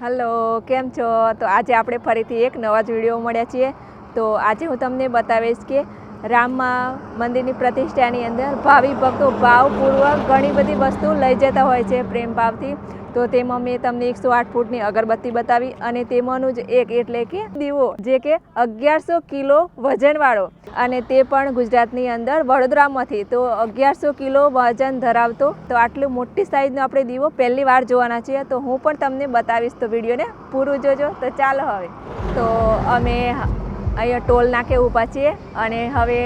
Hello, કેમ છો? તો આજે આપણે ફરીથી એક નવા જ વીડિયો મળ્યા છીએ. તો આજે હું તમને બતાવીશ કે રામમાં મંદિરની પ્રતિષ્ઠાની અંદર ભાવિ ભક્તો ભાવપૂર્વક ઘણી બધી વસ્તુ લઈ જતા હોય છે પ્રેમ ભાવથી. તો તેમાં મેં તમને એકસો આઠ ફૂટની અગરબત્તી બતાવી અને તેમાંનું જ એક એટલે કે દીવો, જે કે અગિયારસો કિલો વજનવાળો. અને તે પણ ગુજરાતની અંદર વડોદરામાંથી. તો અગિયારસો કિલો વજન ધરાવતો. તો આટલું મોટી સાઇઝનો આપણે દીવો પહેલી વાર જોવાના છીએ. તો હું પણ તમને બતાવીશ તો વિડીયોને પૂરું જોજો. તો ચાલો હવે. તો અમે અહીંયા ટોલ નાકે ઊભા છીએ અને હવે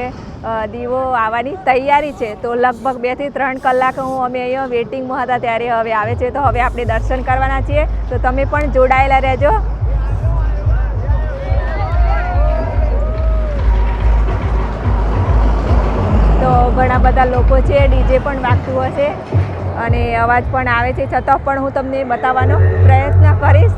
દીવો આવવાની તૈયારી છે. તો લગભગ બેથી ત્રણ કલાક હું અમે અહીંયા વેટિંગમાં હતા ત્યારે હવે આવે છે. તો હવે આપણે દર્શન કરવાના છીએ. તો તમે પણ જોડાયેલા રહેજો. તો ઘણા બધા લોકો છે, ડીજે પણ વાગતું હશે અને અવાજ પણ આવે છે. છતાં પણ હું તમને બતાવવાનો પ્રયત્ન કરીશ.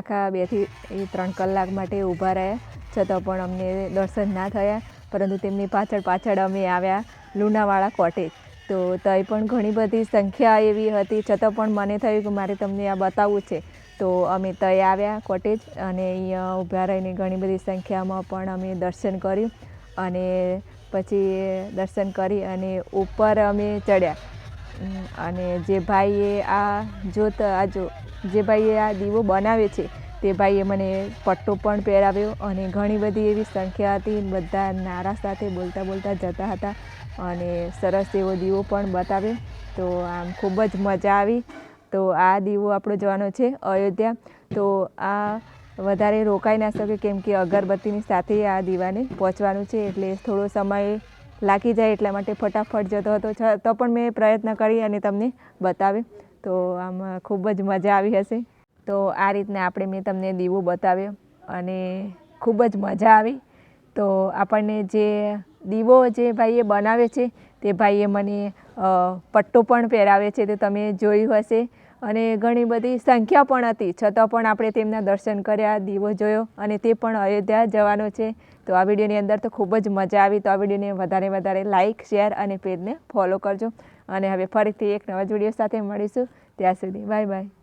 નાકા બેથી એ ત્રણ કલાક માટે ઊભા રહ્યા. છતાં પણ અમને દર્શન ના થયા, પરંતુ તેમની પાછળ પાછળ અમે આવ્યા લુણાવાળા કોટેજ. તો તય પણ ઘણી બધી સંખ્યા એવી હતી. છતાં પણ મને થયું કે મારે તમને આ બતાવવું છે. તો અમે તય આવ્યા કોટેજ અને અહીંયા ઊભા રહીને ઘણી બધી સંખ્યામાં પણ અમે દર્શન કર્યું અને પછી દર્શન કરી અને ઉપર અમે ચડ્યા. અને જે ભાઈએ આ જોત, આ જો જે ભાઈએ આ દીવો બનાવે છે, તે ભાઈએ મને પટ્ટો પણ પહેરાવ્યો અને ઘણી બધી એવી સંખ્યા હતી. બધા નારા સાથે બોલતા બોલતા જતા હતા અને સરસ એવો દીવો પણ બતાવ્યો. તો આમ ખૂબ જ મજા આવી. તો આ દીવો આપણો જવાનો છે અયોધ્યા. તો આ વધારે રોકાઈ ના શકે કેમ કે અગરબત્તીની સાથે આ દીવાને પહોંચવાનું છે એટલે થોડો સમય લાગી જાય એટલા માટે ફટાફટ જતો હતો. તો પણ મેં પ્રયત્ન કરી અને તમને બતાવ્યો. તો આમાં ખૂબ જ મજા આવી હશે. તો આ રીતના આપણે મેં તમને દીવો બતાવ્યો અને ખૂબ જ મજા આવી. તો આપણને જે દીવો જે ભાઈએ બનાવે છે તે ભાઈએ મને પટ્ટો પણ પહેરાવે છે તે તમે જોયું હશે. અને ઘણી બધી સંખ્યા પણ હતી. છતાં પણ આપણે તેમના દર્શન કર્યા, દીવો જોયો અને તે પણ અયોધ્યા જવાનો છે. તો આ વિડીયોની અંદર તો ખૂબ જ મજા આવી. તો આ વિડીયોને વધારે વધારે લાઇક શેર અને પેજને ફોલો કરજો. અને હવે ફરીથી એક નવા જ વીડિયો સાથે મળીશું. ત્યાં સુધી બાય બાય